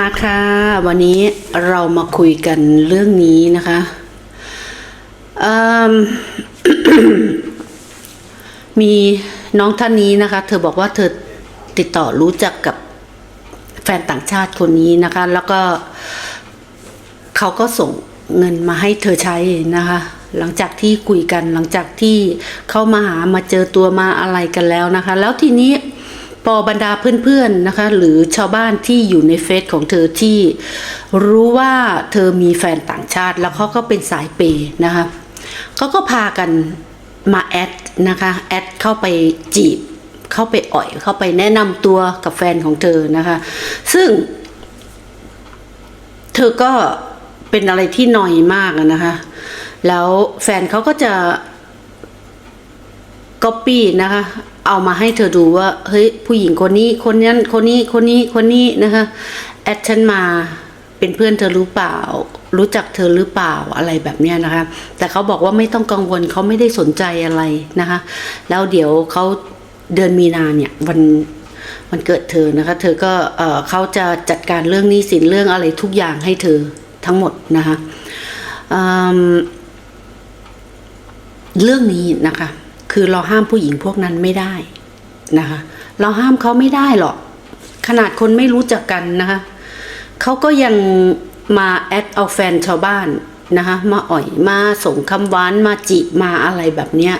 มาค่ะ วันนี้เรามาคุยกันเรื่องนี้นะคะม มีน้องท่านนี้นะคะ เธอบอกว่าเธอติดต่อรู้จักกับแฟนต่างชาติคนนี้นะคะ แล้วก็เขาก็ส่งเงินมาให้เธอใช้นะคะ หลังจากที่คุยกันหลังจากที่เข้ามาหามาเจอตัวมาอะไรกันแล้วนะคะ แล้วทีนี้ พอบรรดาเพื่อนๆนะคะ หรือชาวบ้านที่อยู่ในเฟซของเธอที่รู้ว่าเธอมีแฟนต่างชาติ แล้วเขาก็เป็นสายเปย์นะคะเขาก็พากันมาแอดนะคะแอดเข้าไปจีบ เข้าไปอ่อย เข้าไปแนะนำตัวกับแฟนของเธอนะคะ ซึ่ง เธอก็เป็นอะไรที่หน่อยมากนะคะ แล้วแฟนเขาก็จะก๊อปปี้นะคะ เอามาให้เธอดูว่า เฮ้ย ผู้หญิงคนนี้ คนนั้นคนนี้คนนี้คนนี้นะคะแอดฉันมาเป็นเพื่อนเธอรู้เปล่า รู้จักเธอหรือเปล่าอะไรแบบนี้นะคะ แต่เขาบอกว่าไม่ต้องกังวลเขาไม่ได้สนใจอะไรนะคะ แล้วเดี๋ยวเขาเดือนมีนาเนี่ยวันวันเกิดเธอนะคะ เธอก็เอ่อเขาจะจัดการเรื่องนี้สินเรื่องอะไรทุกอย่างให้เธอทั้งหมดนะคะเรื่องนี้นะคะ คือเราห้ามผู้หญิงพวกนั้นไม่ได้นะคะ เราห้ามเขาไม่ได้หรอก ขนาดคนไม่รู้จักกันนะคะเขาก็ยังมาแอดเอาแฟนชาวบ้านนะคะมาอ่อยมาส่งคำหวานมาจีบมาอะไรแบบเนี้ย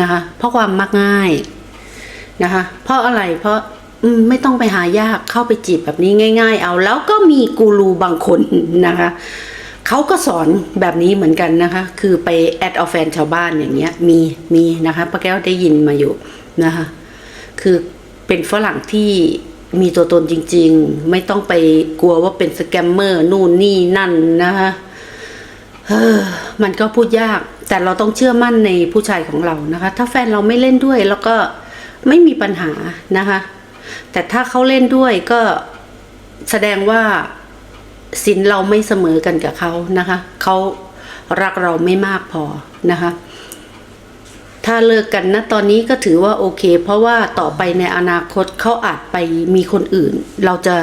นะคะเพราะความมักง่ายนะคะเพราะอะไรเพราะไม่ต้องไปหายากเข้าไปจีบแบบนี้ง่าย ๆ เอา แล้วก็มีกูรูบางคนนะคะ เขาก็สอนแบบนี้เหมือนกันนะคะ คือไปแอดเอาแฟนชาวบ้านอย่างเงี้ย มีมีนะคะป้าแก้วได้ยินมาอยู่นะคะ คือเป็นฝรั่งที่มีตัวตนจริง ๆ ไม่ต้องไปกลัวว่าเป็นสแกมเมอร์นู่นนี่นั่นนะคะเฮ้อมันก็พูดยาก แต่เราต้องเชื่อมั่นในผู้ชายของเรานะคะ ถ้าแฟนเราไม่เล่นด้วย แล้วก็ไม่มีปัญหานะคะ แต่ถ้าเขาเล่นด้วยก็แสดงว่า สินเราไม่เสมอกันกับเขานะคะเขารักเราไม่มากพอนะคะ ถ้าเลิกกันนะตอนนี้ก็ถือว่าโอเค เพราะว่าต่อไปในอนาคตเขาอาจไปมีคนอื่น เราจะ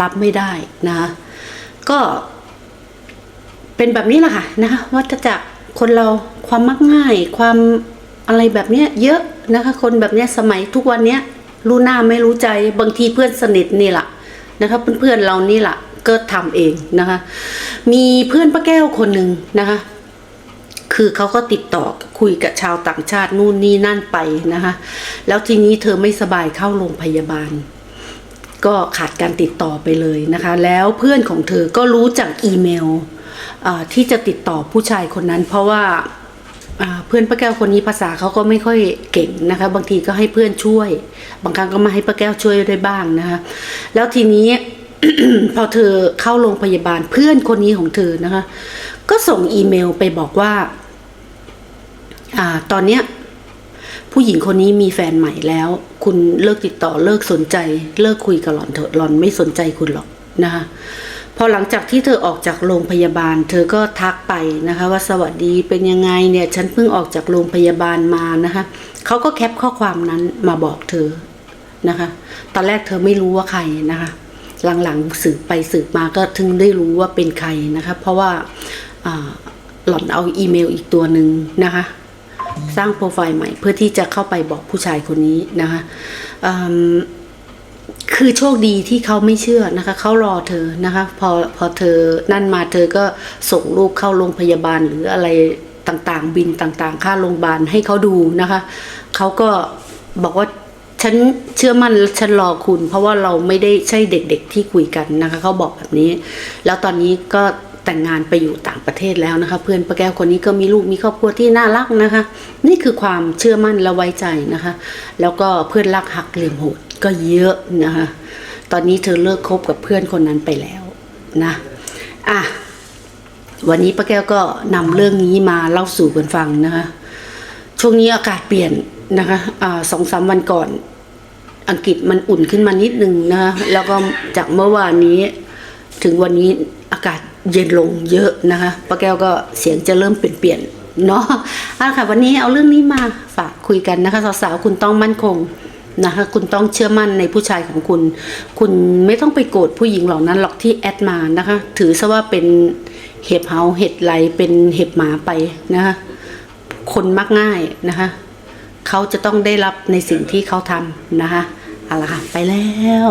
รับไม่ได้นะคะก็เป็นแบบนี้แหละค่ะนะคะวัฏจักรคนเราความมักง่าย ความอะไรแบบเนี้ยเยอะนะคะ คนแบบเนี้ยสมัยทุกวันเนี้ยรู้หน้าไม่รู้ใจบางทีเพื่อนสนิทนี่แหละนะคะเพื่อนๆเรานี่แหละ ก็ทำเองนะคะ มีเพื่อนป้าแก้วคนหนึ่งนะคะ คือเขาก็ติดต่อคุยกับชาวต่างชาตินู่นนี่นั่นไปนะคะ แล้วทีนี้เธอไม่สบายเข้าโรงพยาบาล ก็ขาดการติดต่อไปเลยนะคะ แล้วเพื่อนของเธอก็รู้จากอีเมลที่จะติดต่อผู้ชายคนนั้น เพราะว่าอ่าเพื่อนป้าแก้วคนนี้ภาษาเขาก็ไม่ค่อยเก่งนะคะ บางทีก็ให้เพื่อนช่วย บางครั้งก็มาให้ป้าแก้วช่วยได้บ้างนะคะ แล้วทีนี้ พอเธอเข้าโรงพยาบาลเพื่อนคนนี้ของเธอนะคะ ก็ส่งอีเมลไปบอกว่า อ่า ตอนเนี้ย ผู้หญิงคนนี้มีแฟนใหม่แล้ว คุณเลิกติดต่อเลิกสนใจ เลิกคุยกับหล่อนเถอะหล่อนไม่สนใจคุณหรอกนะคะพอหลังจากที่เธอออกจากโรงพยาบาล เธอก็ทักไปนะคะ ว่าสวัสดีเป็นยังไงเนี่ย ฉันเพิ่งออกจากโรงพยาบาลมานะคะเขาก็แคปข้อความนั้นมาบอกเธอนะคะ ตอนแรกเธอไม่รู้ว่าใครนะคะ หลังๆสืบไปสืบมาก็ถึงได้รู้ว่าเป็นใครนะคะ เพราะว่าหล่อนเอาอีเมลอีกตัวหนึ่งนะคะ สร้างโปรไฟล์ใหม่เพื่อที่จะเข้าไปบอกผู้ชายคนนี้นะคะคือโชคดีที่เขาไม่เชื่อนะคะ เขารอเธอนะคะ พอพอเธอนั่นมาเธอก็ส่งลูกเข้าโรงพยาบาลหรืออะไรต่างๆ บินต่างๆ ค่าโรงพยาบาลให้เขาดูนะคะ เขาก็บอกว่า ฉันเชื่อมั่นและฉันรอคุณ เพราะว่าเราไม่ได้ใช่เด็กๆที่คุยกันนะคะเขาบอกแบบนี้ แล้วตอนนี้ก็แต่งงานไปอยู่ต่างประเทศแล้วนะคะ เพื่อนป้าแก้วคนนี้ก็มีลูกมีครอบครัวที่น่ารักนะคะ นี่คือความเชื่อมั่นและไว้ใจนะคะ แล้วก็เพื่อนรักหักเหลี่ยมโหดก็เยอะนะคะ ตอนนี้เธอเลิกคบกับเพื่อนคนนั้นไปแล้วนะอะวันนี้ป้าแก้วก็นำเรื่องนี้มาเล่าสู่กันฟังนะคะ ช่วงนี้อากาศเปลี่ยน นะคะสองสามวันก่อน อังกฤษมันอุ่นขึ้นมานิดนึงนะคะแล้วก็จากเมื่อวานนี้ถึงวันนี้อากาศเย็นลงเยอะนะคะป้าแก้วก็เสียงจะเริ่มเปลี่ยนเปลี่ยนเนาะเอาค่ะ วันนี้เอาเรื่องนี้มาฝากคุยกันนะคะสาวๆคุณต้องมั่นคงนะคะคุณต้องเชื่อมั่นในผู้ชายของคุณ คุณไม่ต้องไปโกรธผู้หญิงเหล่านั้นหรอกที่แอดมานะคะ ถือซะว่าเป็นเห็บเฮาเห็ดไหลเป็นเห็บหมาไปนะคะคนมักง่ายนะคะ เขาจะต้องได้รับในสิ่งที่เขาทำนะคะเอาละค่ะไปแล้ว